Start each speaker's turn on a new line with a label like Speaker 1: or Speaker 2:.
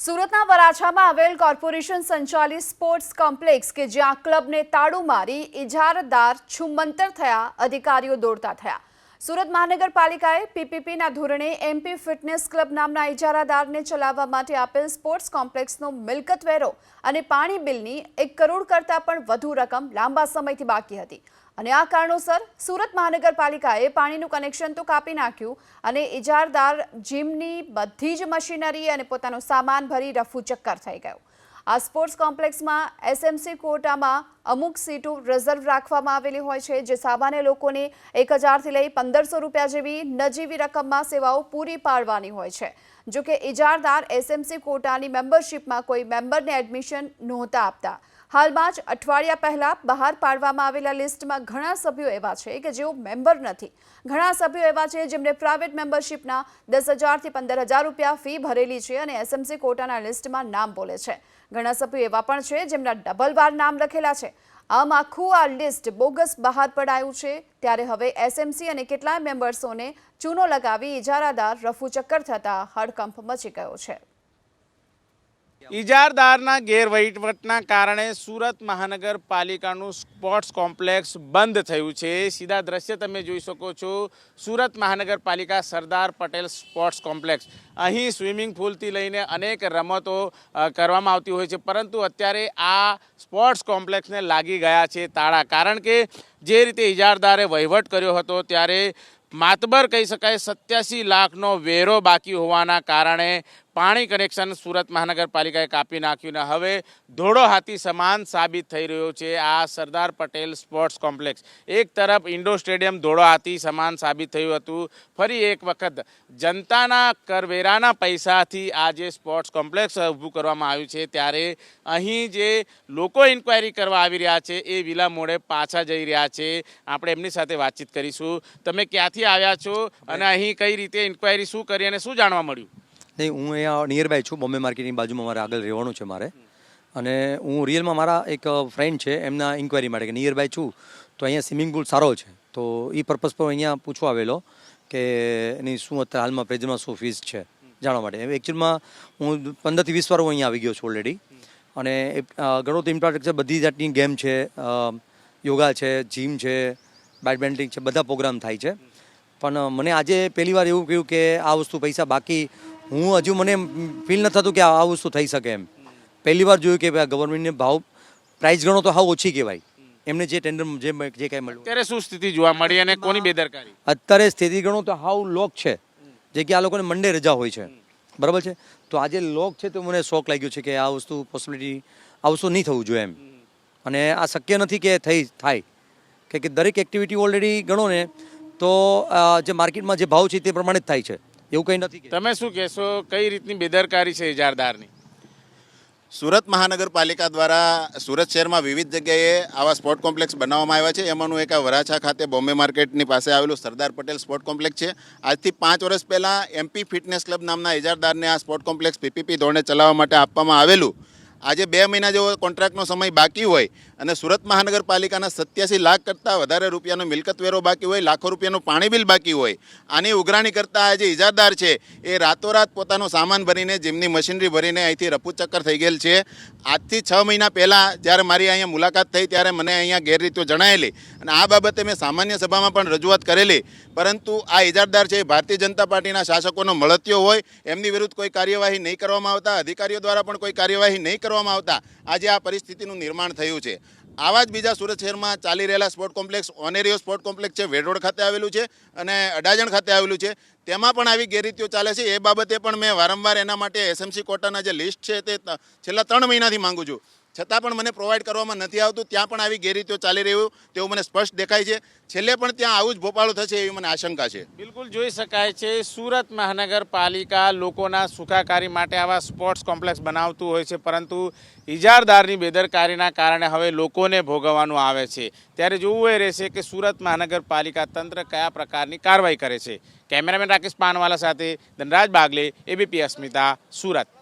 Speaker 1: સુરતના વરાછામાં આવેલ કોર્પોરેશન સંચાલિત સ્પોર્ટ્સ કોમ્પ્લેક્સ કે જ્યાં ક્લબને તાળું મારી ઇજારદાર છુમંતર થયા અધિકારીઓ દોડતા થયા. સુરત મહાનગરપાલિકાએ પીપીપીના ધોરણે એમપી ફિટનેસ ક્લબ નામના ઇજારાદારને ચલાવવા માટે આપેલ સ્પોર્ટ્સ કોમ્પ્લેક્સનો મિલકત વેરો અને પાણી બિલની એક કરોડ કરતાં પણ વધુ રકમ લાંબા સમયથી બાકી હતી. અને આ કારણોસર સુરત મહાનગરપાલિકાએ પાણીનું કનેક્શન તો કાપી નાખ્યું અને ઇજારદાર જીમની બધી જ મશીનરી અને પોતાનો સામાન ભરી રફુ ચક્કર થઈ ગયો. આ સ્પોર્ટ્સ કોમ્પ્લેક્સમાં એસએમસી કોટામાં અમુક સીટો રિઝર્વ રાખવામાં આવેલી હોય છે, જે સામાન્ય લોકોને એક હજારથી લઈ પંદરસો રૂપિયા જેવી નજીવી રકમમાં સેવાઓ પૂરી પાડવાની હોય છે. જો કે ઇજારદાર એસએમસી કોટાની મેમ્બરશિપમાં કોઈ મેમ્બરને એડમિશન નહોતા આપતા. હાલમાં જ અઠવાડિયા પહેલા બહાર પાડવામાં આવેલા લિસ્ટમાં ઘણા સભ્યો એવા છે કે જેઓ મેમ્બર નથી. ઘણા સભ્યો એવા છે જેમણે પ્રાઇવેટ મેમ્બરશીપના દસ હજારથી પંદર હજાર રૂપિયા ફી ભરેલી છે અને એસએમસી કોટાના લિસ્ટમાં નામ બોલે છે. ઘણા સભ્યો એવા પણ છે જેમના ડબલ વાર નામ લખેલા છે. આમ આખું આ લિસ્ટ બોગસ બહાર પડાયું છે. ત્યારે હવે એસએમસી અને કેટલાય મેમ્બર્સોને ચૂનો લગાવી ઇજારાદાર રફુ ચક્કર થતા હડકંપ મચી ગયો છે.
Speaker 2: ઇજારદારના ગેરવહીવટના કારણે સુરત મહાનગરપાલિકાનું સ્પોર્ટ્સ કોમ્પ્લેક્સ બંધ થયું છે. સીધા દ્રશ્ય તમે જોઈ શકો છો. સુરત મહાનગરપાલિકા સરદાર પટેલ સ્પોર્ટ્સ કોમ્પ્લેક્સ. અહીં સ્વિમિંગ પૂલથી લઈને અનેક રમતો કરવામાં આવતી હોય છે. પરંતુ અત્યારે આ સ્પોર્ટ્સ કોમ્પ્લેક્સને લાગી ગયા છે તાળા. કારણ કે જે રીતે ઇજારદારે વહીવટ કર્યો હતો ત્યારે માતબર કહી શકાય સત્યાસી લાખનો વેરો બાકી હોવાના કારણે પાણી કનેક્શન સુરત મહાનગરપાલિકાએ કાપી નાખ્યું ને હવે ધોળો હાથી સમાન સાબિત થઈ રહ્યો છે આ સરદાર પટેલ સ્પોર્ટ્સ કોમ્પ્લેક્સ. એક તરફ ઇન્ડોર સ્ટેડિયમ ધોળો હાથી સમાન સાબિત થયું હતું. ફરી એક વખત જનતાના કરવેરાના પૈસાથી આ જે સ્પોર્ટ્સ કોમ્પ્લેક્સ ઊભું કરવામાં આવ્યું છે. ત્યારે અહીં જે લોકો ઇન્ક્વાયરી કરવા આવી રહ્યા છે એ વિલા મોડે પાછા જઈ રહ્યા છે. આપણે એમની સાથે વાતચીત કરીશું. તમે ક્યાંથી આવ્યા છો અને અહીં કઈ રીતે ઇન્ક્વાયરી શું કરી અને શું જાણવા મળ્યું?
Speaker 3: નહીં, હું અહીંયા નિયર બાય છું, બોમ્બે માર્કેટની બાજુમાં મારે આગળ રહેવાનું છે મારે. અને હું રિયલમાં મારા એક ફ્રેન્ડ છે, એમના ઇન્ક્વાયરી માટે કે નિયર બાય છું, તો અહીંયા સ્વિમિંગ પુલ સારો છે. તો એ પર્પઝ પર અહીંયા પૂછવા આવેલો કે એની શું અત્યારે હાલમાં પ્રેઝન્ટમાં શું ફીસ છે, જાણવા માટે. એકચ્યુઅલમાં હું પંદરથી વીસ વાર હું અહીંયા આવી ગયો છું ઓલરેડી અને ઘણો તો ઇન્ફ્રાસ્ટ્રક્ચર બધી જાતની ગેમ છે યોગા છે જીમ છે બેડમિન્ટન છે, બધા પ્રોગ્રામ થાય છે. પણ મને આજે પહેલી વાર એવું કહ્યું કે આ વસ્તુ પૈસા બાકી હું હજુ મને ફીલ નથી થતું કે આ વસ્તુ થઈ શકે એમ. પહેલી વાર જોયું કે ભાઈ ગવર્મેન્ટને ભાવ પ્રાઇસ ગણો તો હાવ ઓછી કહેવાય. એમને જે ટેન્ડર જે જે કાંઈ મળ્યું.
Speaker 2: અત્યારે શું સ્થિતિ જોવા મળી અને કોની બેદરકારી?
Speaker 3: અત્યારે સ્થિતિ ગણો તો હાવ લોક છે. જે કે આ લોકોને મંડે રજા હોય છે. બરાબર છે? તો આજે લોક છે તો મને શોખ લાગ્યો છે કે આ વસ્તુ પોસિબિલિટી આ વસ્તુ નહીં થવું જોઈએ એમ. અને આ શક્ય નથી કે થઈ થાય. કે દરેક એક્ટિવિટી ઓલરેડી ગણો ને તો જે માર્કેટમાં જે ભાવ છે તે પ્રમાણે જ થાય છે. એવું કંઈ નથી
Speaker 2: તમે શું કહેશો? કઈ રીતની બેદરકારી છે ઇજારદારની
Speaker 4: સુરત મહાનગરપાલિકા દ્વારા સુરત શહેરમાં વિવિધ જગ્યાએ આવા સ્પોર્ટ કોમ્પ્લેક્સ બનાવવામાં આવ્યા છે. એમાંનું એક આ વરાછા ખાતે બોમ્બે માર્કેટની પાસે આવેલું સરદાર પટેલ સ્પોર્ટ કોમ્પ્લેક્સ છે. આજથી પાંચ વર્ષ પહેલાં એમપી ફિટનેસ ક્લબ નામના ઇજારદારને આ સ્પોર્ટ કોમ્પ્લેક્સ પીપીપી ધોરણે ચલાવવા માટે આપવામાં આવેલું. આજે બે મહિના જેવો કોન્ટ્રાક્ટનો સમય બાકી હોય અને સુરત મહાનગરપાલિકાના સત્યાસી લાખ કરતાં વધારે રૂપિયાનો મિલકત વેરો બાકી હોય, લાખો રૂપિયાનું પાણી બિલ બાકી હોય, આની ઉઘરાણી કરતા આ જે ઇજારદાર છે, એ રાતોરાત પોતાનો સામાન ભરીને, જેમની મશીનરી ભરીને અહીંથી રફુચક્કર થઈ ગયેલ છે. આજથી છ મહિના પહેલાં જ્યારે મારી અહીંયા મુલાકાત થઈ, ત્યારે મને અહીંયા ગેરરીતો જણાયેલી અને આ બાબતે મેં સામાન્ય સભામાં પણ રજૂઆત કરેલી. પરંતુ આ ઇજારદાર છે, એ ભારતીય જનતા પાર્ટીના શાસકોનો મળતિયો હોય, એમની વિરુદ્ધ કોઈ કાર્યવાહી નહીં કરવામાં આવતા, અધિકારીઓ દ્વારા પણ કોઈ કાર્યવાહી નહીં કરવામાં આવતા. આજે આ પરિસ્થિતિનું નિર્માણ થયું છે. આવા જ બીજા સુરત શહેરમાં ચાલી રહેલા સ્પોર્ટ કોમ્પ્લેક્સ ઓનેરિયો સ્પોર્ટ કોમ્પ્લેક્સ છે વેડરોડ ખાતે આવેલું છે અને અડાજણ ખાતે આવેલું છે. તેમાં પણ આવી ગેરરીતિઓ ચાલે છે. એ બાબતે પણ મેં વારંવાર એના માટે એસએમસી કોટાના જે લિસ્ટ છે તે, છેલ્લા ત્રણ મહિનાથી માંગુ છું. છતાં પણ મને પ્રોવાઈડ કરવામાં નથી આવતું, ત્યાં પણ આવી ગેરરીતિઓ ચાલી રહ્યું તેવું મને સ્પષ્ટ દેખાય છે. છેલ્લે પણ ત્યાં આવું જ ભોપાળું થશે એવી મને આશંકા છે.
Speaker 2: બિલકુલ જોઈ શકાય છે, સુરત મહાનગરપાલિકા લોકોના સુખાકારી માટે આવા સ્પોર્ટ્સ કોમ્પ્લેક્સ બનાવતું હોય છે, પરંતુ ઇજારદારની બેદરકારીના કારણે હવે લોકોને ભોગવવાનું આવે છે. ત્યારે જોવું એ રહેશે કે સુરત મહાનગરપાલિકા તંત્ર કયા પ્રકારની કાર્યવાહી કરે છે. કેમેરામેન રાકેશ પાનવાલા સાથે ધનરાજ બાગલે, એબીપી અસ્મિતા, સુરત.